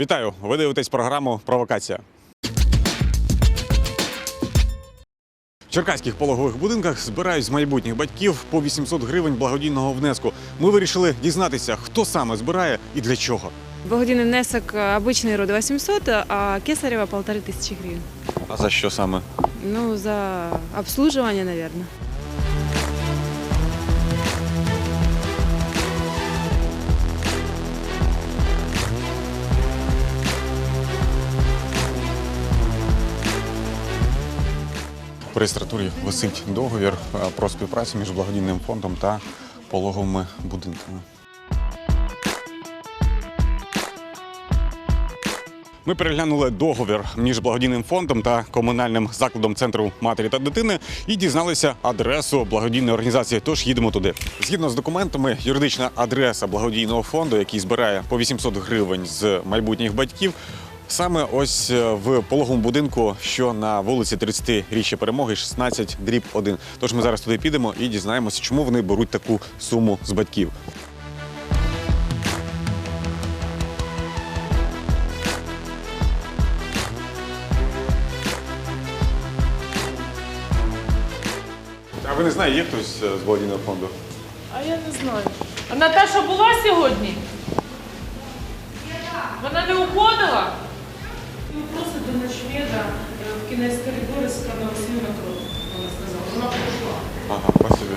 Вітаю! Ви дивитесь програму Провокація. В черкаських пологових будинках збирають з майбутніх батьків по 800 гривень благодійного внеску. Ми вирішили дізнатися, хто саме збирає і для чого. Благодійный внесок э, обычный роды 800, а кесарева полторы тысячи гривен. А за що саме? Ну, за обслуживание, наверное. Реєстратурі висить договір е, про співпрацю між благодійним фондом та пологовими будинками. Ми переглянули договір між благодійним фондом та комунальним закладом центру матері та дитини і дізналися адресу благодійної організації. Тож їдемо туди. Згідно з документами, юридична адреса благодійного фонду, який збирає по 800 гривень з майбутніх батьків. Саме ось е, в пологовому будинку, що на вулиці 30-річчя перемоги, 16 дріб 1. Тож ми зараз туди підемо і дізнаємося, чому вони беруть таку суму з батьків. А ви не знаєте, є хтось е, з благодійного фонду? А я не знаю. А Наташа була сьогодні? Вона не уходила? До ночмеда в кінець коридору з Карнавасильна кров. Вона сказала. Вона прийшла. Ага, спасибо.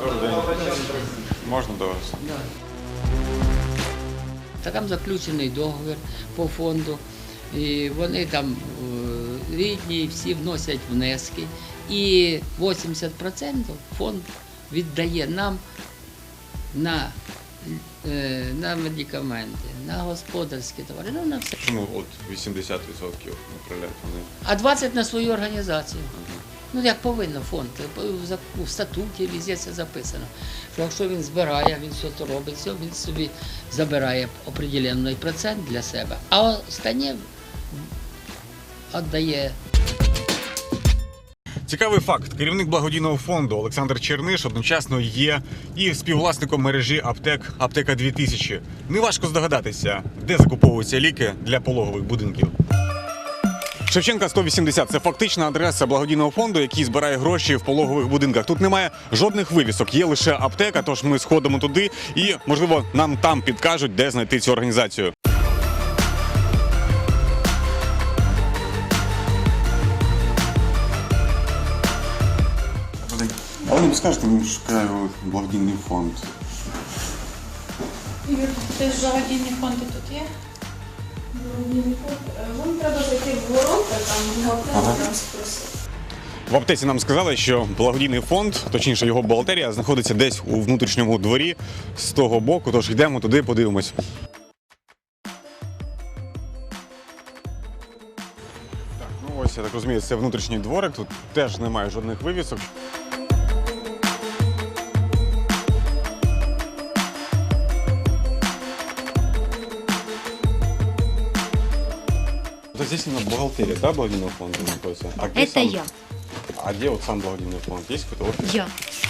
Добрий день. Можна до вас? Та там заключений договір по фонду. І вони там е, рідні, всі вносять внески. І 80% фонд віддає нам на, е, на медикаменти, на господарські товари, ну на все. Чому от 80% направляють вони? А 20 на свою організацію. Ну, як повинно фонд. В статуті везде це записано. Що якщо він збирає, він все то робить, все, він собі забирає определенний процент для себе, а останнє віддає Цікавий факт: керівник благодійного фонду Олександр Черниш одночасно є і співвласником мережі аптек Аптека 2000. Неважко здогадатися, де закуповуються ліки для пологових будинків. Шевченка 180 – це фактична адреса благодійного фонду, який збирає гроші в пологових будинках. Тут немає жодних вивісок, є лише аптека. Тож ми сходимо туди і, можливо, нам там підкажуть, де знайти цю організацію. А ви не підскажете, мені шукаю благодійний фонд. Ігор, ти ж благодійні фонди тут є? Благодійний фонд. Е, Вам треба зайти в ворота, там Ага. там спросити. В аптеці нам сказали, що благодійний фонд, точніше його бухгалтерія, знаходиться десь у внутрішньому дворі з того боку. Тож йдемо туди, подивимось. Так, ну ось я так розумію, це внутрішній дворик. Тут теж немає жодних вивісок. здесь именно бухгалтерия, да, благодійного фонда находится? А где Это сам- я. А где вот сам благодійный фонд? Есть какой-то офис? Я.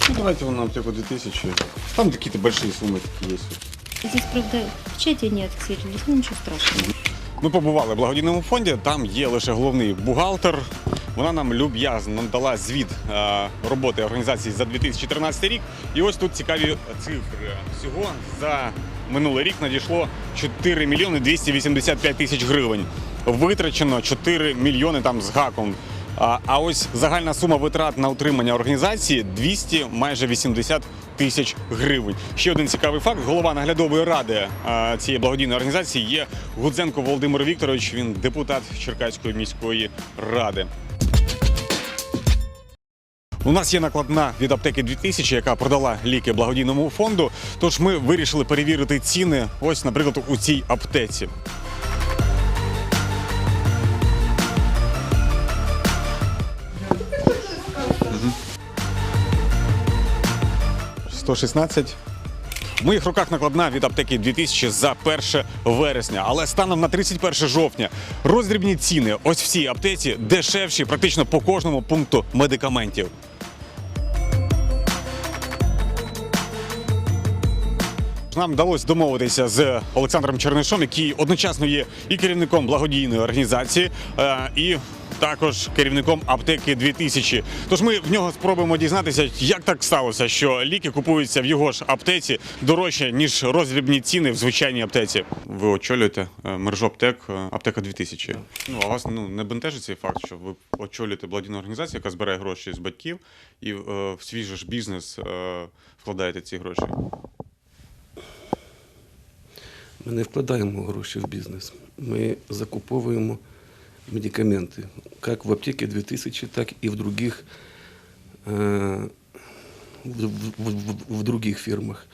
Ну, давайте вон на аптеку 2000. Там какие-то большие суммы такие есть. Здесь, правда, в чате не отсерились, ну ничего страшного. Ми побували в благодійному фонді. Там є лише головний бухгалтер. Вона нам люб'язно надала звіт е, роботи організації за 2013 рік. І ось тут цікаві цифри. Всього за минулий рік надійшло 4 мільйони 285 тисяч гривень. Витрачено 4 мільйони там з гаком. А, ось загальна сума витрат на утримання організації 200 майже 80 тисяч гривень. Ще один цікавий факт: голова наглядової ради цієї благодійної організації є Гудзенко Володимир Вікторович. Він депутат Черкаської міської ради. У нас є накладна від аптеки 2000, яка продала ліки благодійному фонду. Тож ми вирішили перевірити ціни. Ось, наприклад, у цій аптеці. 116. В моїх руках накладна від аптеки 2000 за 1 вересня, але станом на 31 жовтня роздрібні ціни ось в цій аптеці дешевші практично по кожному пункту медикаментів. Нам вдалося домовитися з Олександром Чернишом, який одночасно є і керівником благодійної організації, е, і також керівником аптеки 2000. Тож ми в нього спробуємо дізнатися, як так сталося, що ліки купуються в його ж аптеці дорожче ніж роздрібні ціни в звичайній аптеці. Ви очолюєте е, мережу аптек е, аптека 2000. Ну а вас ну не бентежить цей факт, що ви очолюєте благодійну організацію, яка збирає гроші з батьків, і е, в свій же ж бізнес е, вкладаєте ці гроші. Ми не вкладаємо гроші в бізнес. Ми закуповуємо медикаменти, як в аптеці 2000, так і в других, э, в, в- в- в других фирмах.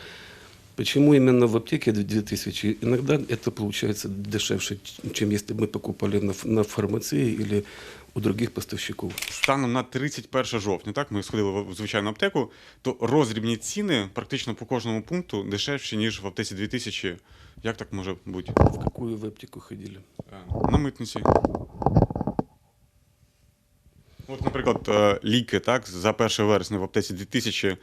Почему именно в аптеке 2000? Иногда это получается дешевше, чем если бы мы покупали на, ф- на фармации или у других поставщиков. Станом на 31 жовтня, так ми сходили в звичайну аптеку, то роздрібні ціни практично по кожному пункту дешевші, ніж в аптеці 2000. Як так може бути? В какую вы аптеку ходили? Е, На митниці. От, наприклад, е, ліки так, за 1 вересня в аптеці 2000, е,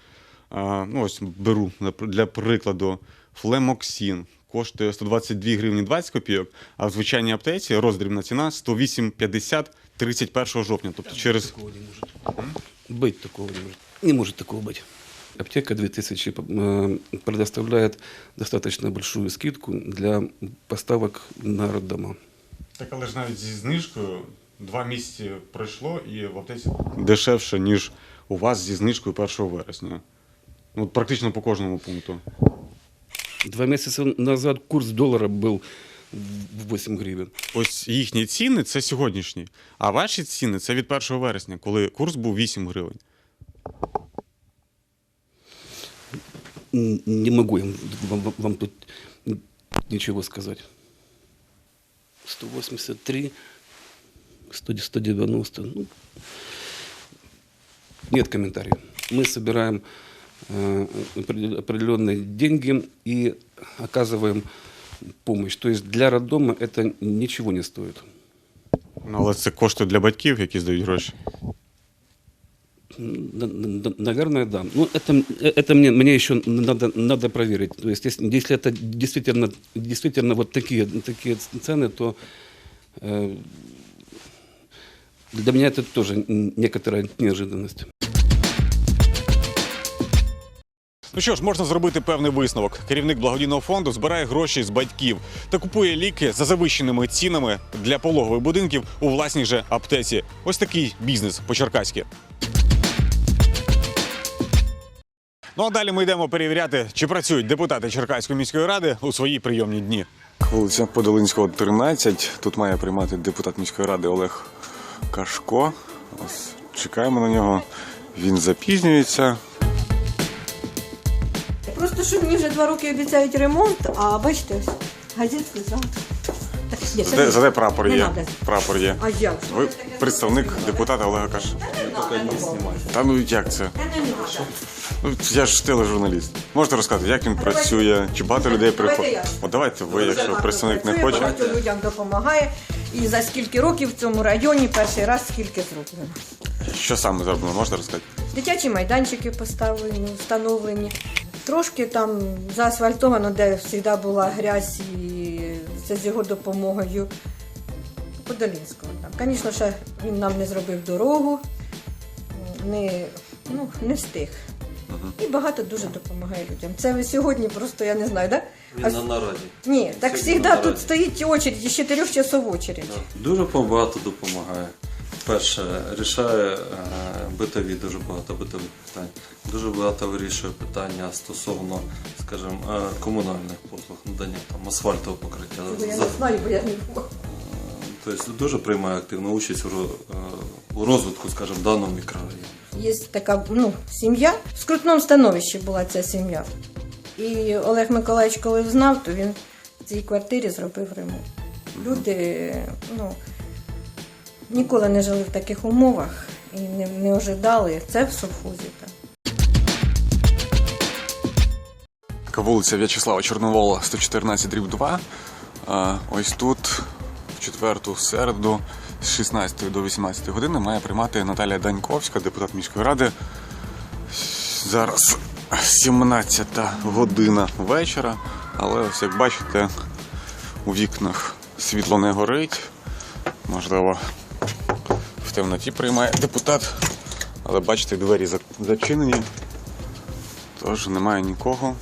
ну ось беру напр- для прикладу, флемоксін коштує 122 гривні 20 копійок, а в звичайній аптеці роздрібна ціна 108,50 31 жовтня. Тобто через Такого не может. Быть такого не может. Не может такого быть. Аптека 2000 э, предоставляет достаточно большую скидку для поставок на роддома. Так, але ж навіть зі знижкою два місяці пройшло і в аптеці дешевше, ніж у вас зі знижкою 1 вересня. Ну, от практично по кожному пункту. Два месяца назад курс доллара был в 8 гривен. Ось їхні ціни це сьогоднішні, а ваші ціни це від 1 вересня, коли курс був 8 гривень Н- Не могу я вам, вам- вам тут ничего сказать. 183, 100 190. Ну, нет комментариев. Мы собираем э, определен- определенные деньги и оказываем помощь. То есть для роддома это ничего не стоит. Ну, але це кошти для батьків, які здають гроші. Н- н- н- Наверное, да. Ну, это, это мне, мне еще надо, надо проверить. То есть, если, если это действительно, действительно вот такие, такие цены, то э, для меня это тоже н- некоторая неожиданность. Ну що ж, можна зробити певний висновок. Керівник благодійного фонду збирає гроші з батьків та купує ліки за завищеними цінами для пологових будинків у власній же аптеці. Ось такий бізнес по-черкаськи. Ну а далі ми йдемо перевіряти, чи працюють депутати Черкаської міської ради у свої прийомні дні. Вулиця Подолинського, 13. Тут має приймати депутат міської ради Олег Кашко. Ось чекаємо на нього. Він запізнюється. Просто що мені вже два роки обіцяють ремонт, а бачите, ось газетку завтра. Ні, це Зате, прапор не є. надо. Прапор є. А як? Ви представник депутата Олега Каш. Та ну як це? Ну я ж тележурналіст. Можете розказати, як він працює, чи багато людей Давайте приходить? я. От давайте ви, якщо представник не працює, хоче. Багато людям допомагає. І за скільки років в цьому районі перший раз скільки зроблено. Що саме зроблено, можете розказати? Дитячі майданчики поставлені, встановлені. Трошки там заасфальтовано, де завжди була грязь, і це з його допомогою. Подолінського. Там. Звісно, ще він нам не зробив дорогу, не, ну, не встиг. І багато дуже допомагає людям. Це ви сьогодні просто, я не знаю? Да? Він на нараді. Ні, так завжди тут стоїть очередь, і з 4 часов очередь. Дуже багато допомагає. Перше, рішає е, битові, дуже багато битових питань. Дуже багато вирішує питання стосовно, скажімо, е, комунальних послуг, надання там асфальтового покриття. Я не знаю, бо я не. Тобто дуже приймає активну участь у розвитку, скажімо, даного мікрорайону. Є така ну, сім'я. В скрутному становищі була ця сім'я. І Олег Миколаївич, коли знав, то він в цій квартирі зробив ремонт. Люди ну, ніколи не жили в таких умовах і не, не ожидали. Це в совхозі. Так. Вулиця В'ячеслава Чорновола, 114 дріб 2. Ось тут, в четверту середу, з 16 до 18 години має приймати Наталія Даньковська, депутат міської ради. Зараз 17 година вечора, але ось як бачите, у вікнах світло не горить. Можливо, темноті приймає депутат, але бачите, двері зачинені, тож немає нікого.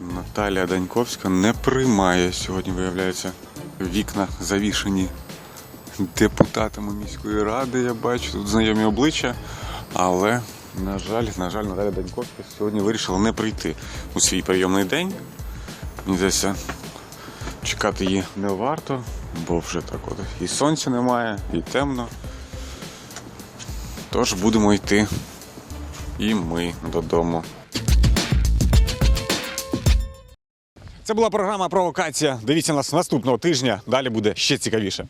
Наталія Даньковська не приймає сьогодні, виявляється, вікна завішені депутатами міської ради. Я бачу тут знайомі обличчя, але, на жаль, на жаль, Наталя Даньковська сьогодні вирішила не прийти у свій прийомний день. Мені здається, чекати її не варто, бо вже так от і сонця немає, і темно. Тож будемо йти і ми додому. Це була програма Провокація. Дивіться нас наступного тижня. Далі буде ще цікавіше.